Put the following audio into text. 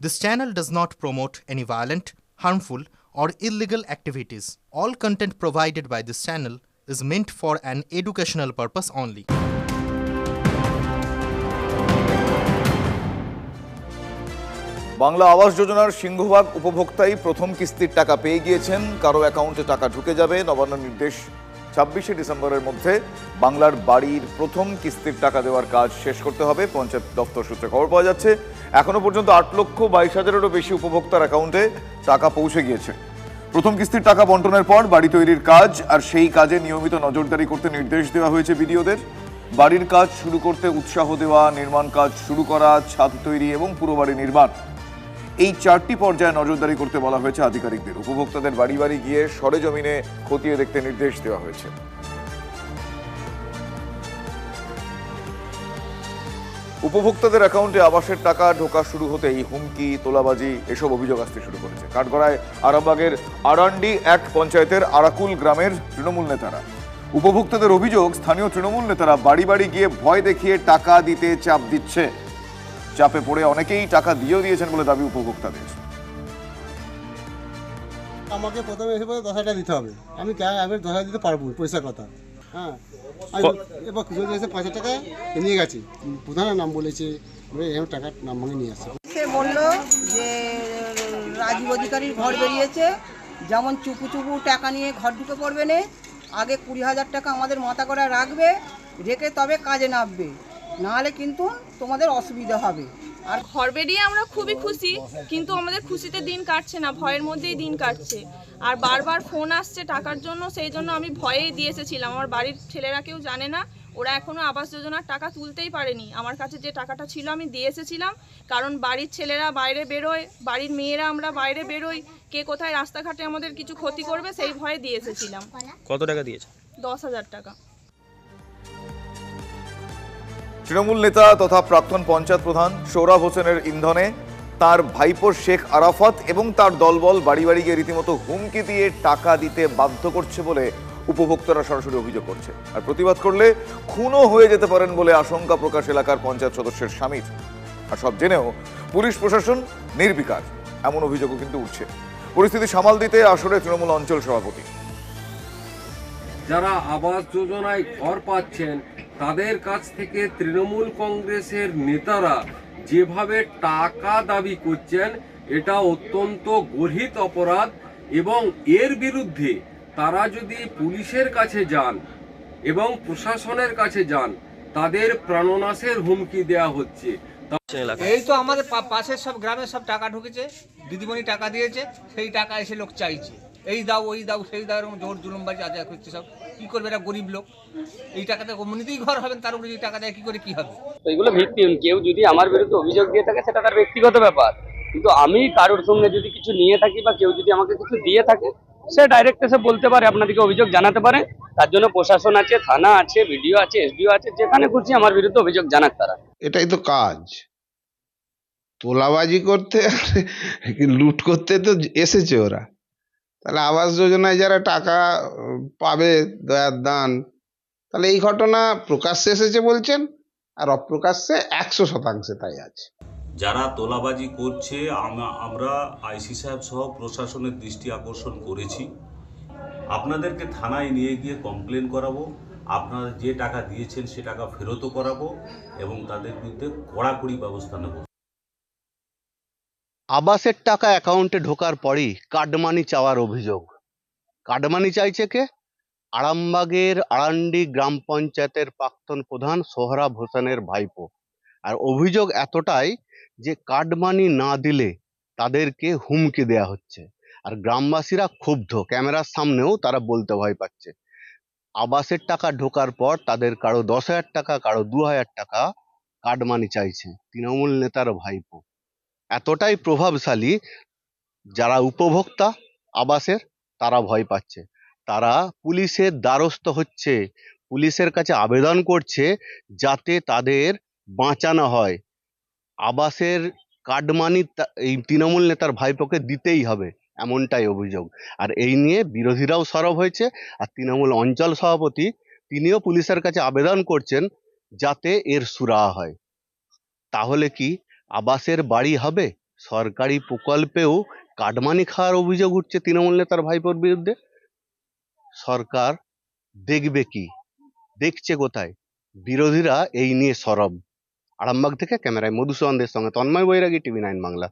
This channel does not promote any violent, harmful, or illegal activities. All content provided by this channel is meant for an educational purpose only. Bangla আবাস যোজনার সিংহভাগ উপভোক্তাই প্রথম কিস্তির টাকা পেয়ে গিয়েছেন কারও অ্যাকাউন্টে টাকা ঢুকে যাবে নবান্ন নির্দেশ ছাব্বিশে ডিসেম্বরের মধ্যে বাংলার বাড়ির প্রথম কিস্তির টাকা দেওয়ার কাজ শেষ করতে হবে। পঞ্চায়েত দপ্তর সূত্রে খবর পাওয়া যাচ্ছে, এখনও পর্যন্ত আট লক্ষ বাইশ হাজারেরও বেশি উপভোক্তার অ্যাকাউন্টে টাকা পৌঁছে গিয়েছে। প্রথম কিস্তির টাকা বন্টনের পর বাড়ি তৈরির কাজ, আর সেই কাজে নিয়মিত নজরদারি করতে নির্দেশ দেওয়া হয়েছে বিডিওদের। বাড়ির কাজ শুরু করতে উৎসাহ দেওয়া, নির্মাণ কাজ শুরু করা, ছাদ তৈরি এবং পুরো বাড়ি নির্মাণ। এই চারটি পর্যায়ে নজরদারি করতে বলা হয়েছে আধিকারিকদের। উপভোক্তাদের বাড়ি বাড়ি গিয়ে সরেজমিনে খতিয়ে দেখতে নির্দেশ দেওয়া হয়েছে। উপভোক্তাদের অ্যাকাউন্টে আবাসের টাকা ঢোকা শুরু হতেই হুমকি, তোলাবাজি, এসব অভিযোগ আসতে শুরু করেছে। কাঠগড়ায় আরামবাগের আরান্ডি এক পঞ্চায়েতের আরাকুল গ্রামের তৃণমূল নেতারা। উপভোক্তাদের অভিযোগ, স্থানীয় তৃণমূল নেতারা বাড়ি বাড়ি গিয়ে ভয় দেখিয়ে টাকা দিতে চাপ দিচ্ছে। চাপে পড়ে অনেকেই টাকা দিয়েও দিয়েছেন বলে দাবি উপভোক্তাদের। আমাকে প্রথমে এসে বলে দশ হাজার দিতে হবে। আমি কে আমি দশ হাজার দিতে পারব পয়সার কথা। হ্যাঁ। আমি এবার খুচরো এসে পাঁচ হাজার টাকা নিয়ে গেছে। প্রধানের নাম বলেছে বলে এরকম টাকার নাম ভাঙে নিয়ে আসছে। সে বলল যে রাজীব অধিকারীর ঘর বেরিয়েছে। যেমন চুপু চুপু টাকা নিয়ে ঘর ঢুকে পড়বে না আগে কুড়ি হাজার টাকা আমাদের মাথা করে রাখবে রেখে তবে কাজে নামবে। নাহলে কিন্তু তোমাদের অসুবিধা হবে। আর ঘর বেরিয়ে আমরা খুবই খুশি কিন্তু আমাদের খুশিতে দিন কাটছে না ভয়ের মধ্যেই দিন কাটছে। আর বারবার ফোন আসছে টাকার জন্য সেই জন্য আমি ভয়েই দিয়ে এসেছিলাম। আমার বাড়ির ছেলেরা কেউ জানে না ওরা এখনও আবাস যোজনার টাকা তুলতেই পারেনি। আমার কাছে যে টাকাটা ছিল আমি দিয়ে এসেছিলাম কারণ বাড়ির ছেলেরা বাইরে বেরোয় বাড়ির মেয়েরা আমরা বাইরে বেরোই কে কোথায় রাস্তাঘাটে আমাদের কিছু ক্ষতি করবে সেই ভয়ে দিয়ে এসেছিলাম। কত টাকা দিয়েছে? দশ হাজার টাকা। তৃণমূল নেতা তথা প্রাক্তন পঞ্চায়েত প্রধান সৌরভ হোসেনের ইন্ধনে তার ভাইপোর শেখ আরাফাত এবং তার দলবল বাড়ি বাড়ি গিয়ে রীতিমতো হুমকি দিয়ে টাকা দিতে বাধ্য করছে বলে উপভোক্তারা সরাসরি অভিযোগ করছে। আর প্রতিবাদ করলে খুনও হয়ে যেতে পারেন বলে আশঙ্কা প্রকাশ এলাকার পঞ্চায়েত সদস্যের স্বামীর। আর সব জেনেও পুলিশ প্রশাসন নির্বিকার, এমন অভিযোগও কিন্তু উঠছে। পরিস্থিতি সামাল দিতে আসরে তৃণমূল অঞ্চল সভাপতি। যারা আবাস যোজনায় ঘর পাচ্ছেন তাদের কাছ থেকে তৃণমূল কংগ্রেসের নেতারা যেভাবে টাকা দাবি করছেন, এটা অত্যন্ত গর্হিত অপরাধ এবং এর বিরুদ্ধে তারা যদি পুলিশের কাছে যান এবং প্রশাসনের কাছে যান, তাদের প্রাণনাশের হুমকি দেয়া হচ্ছে। এই তো আমাদের পাশের সব গ্রামের সব টাকা ঢুকেছে, দিদিমণি টাকা দিয়েছে, সেই টাকা এসে লোক চাইছে। এই দাও ওই দাও সেই দাও এরকম জোর জুলুমবাজি আদায় করছে সব। কি করবে এটা গরিব লোক? এই টাকাতে এমনিতেই ঘর হবেন তার উপরে এই টাকা দেয় কি করে কি হবে? তো এগুলো ভিত্তিহীন। কেউ যদি আমার বিরুদ্ধে অভিযোগ দিয়ে থাকে সেটা তার ব্যক্তিগত ব্যাপার। কিন্তু আমি কারোর সঙ্গে যদি কিছু নিয়ে থাকি বা কেউ যদি আমাকে কিছু দিয়ে থাকে সে ডাইরেক্ট এসে বলতে পারে আপনাদেরকে অভিযোগ জানাতে পারে। তার জন্য প্রশাসন আছে থানা আছে বিডিও আছে এসডিও আছে যেখানে খুশি আমার বিরুদ্ধে অভিযোগ জানাক তারা। এটাই তো কাজ। তোলাবাজি করতে আর লুট করতে তো এসেছে ওরা। তাহলে আবাস যোজনায় যারা টাকা পাবে দয়ার দান, তাহলে এই ঘটনা প্রকাশ্যে এসেছে বলছেন, আর অপ্রকাশ্যে একশো শতাংশে তাই আছে। যারা তোলাবাজি করছে আমরা আইসি সাহেব সহ প্রশাসনের দৃষ্টি আকর্ষণ করেছি। আপনাদেরকে থানায় নিয়ে গিয়ে কমপ্লেন করাবো, আপনারা যে টাকা দিয়েছেন সে টাকা ফেরতও করাবো, এবং তাদের বিরুদ্ধে কড়াকড়ি ব্যবস্থা নেব। আবাসের টাকা অ্যাকাউন্টে ঢোকার পরই কাটমানি চাওয়ার অভিযোগ। কাটমানি চাইছে কে? আরামবাগের আরান্ডি গ্রাম পঞ্চায়েতের প্রাক্তন প্রধান সোহরাব হোসেনের ভাইপো। আর অভিযোগ এতটাই যে কাটমানি না দিলে তাদেরকে হুমকি দেয়া হচ্ছে। আর গ্রামবাসীরা ক্ষুব্ধ, ক্যামেরার সামনেও তারা বলতে ভয় পাচ্ছে। আবাসের টাকা ঢোকার পর তাদের কারও দশ হাজার টাকা, কারও দু হাজার টাকা কাটমানি চাইছে। তৃণমূল নেতার ভাইপো। এতটাই প্রভাবশালী যারা উপভোক্তা আবাসের, তারা ভয় পাচ্ছে। তারা পুলিশের দ্বারস্থ হচ্ছে, পুলিশের কাছে আবেদন করছে যাতে তাদের বাঁচানো হয়। আবাসের কাটমানি এই তৃণমূল নেতার ভাইপোকে দিতেই হবে, এমনটাই অভিযোগ। আর এই নিয়ে বিরোধীরাও সরব হয়েছে, আর তৃণমূল অঞ্চল সভাপতি তিনিও পুলিশের কাছে আবেদন করছেন যাতে এর সুরাহা হয়। তাহলে কি আবাসের বাড়ি হবে? সরকারি প্রকল্পেও কাটমানি খাওয়ার অভিযোগ উঠছে তৃণমূল নেতার ভাইপোর বিরুদ্ধে? সরকার দেখবে কি? দেখছে কোথায়? বিরোধীরা এই নিয়ে সরব। আরামবাগ থেকে ক্যামেরায় মধুসূদনদের সঙ্গে তন্ময় বৈরাগী, টিভি নাইন বাংলা।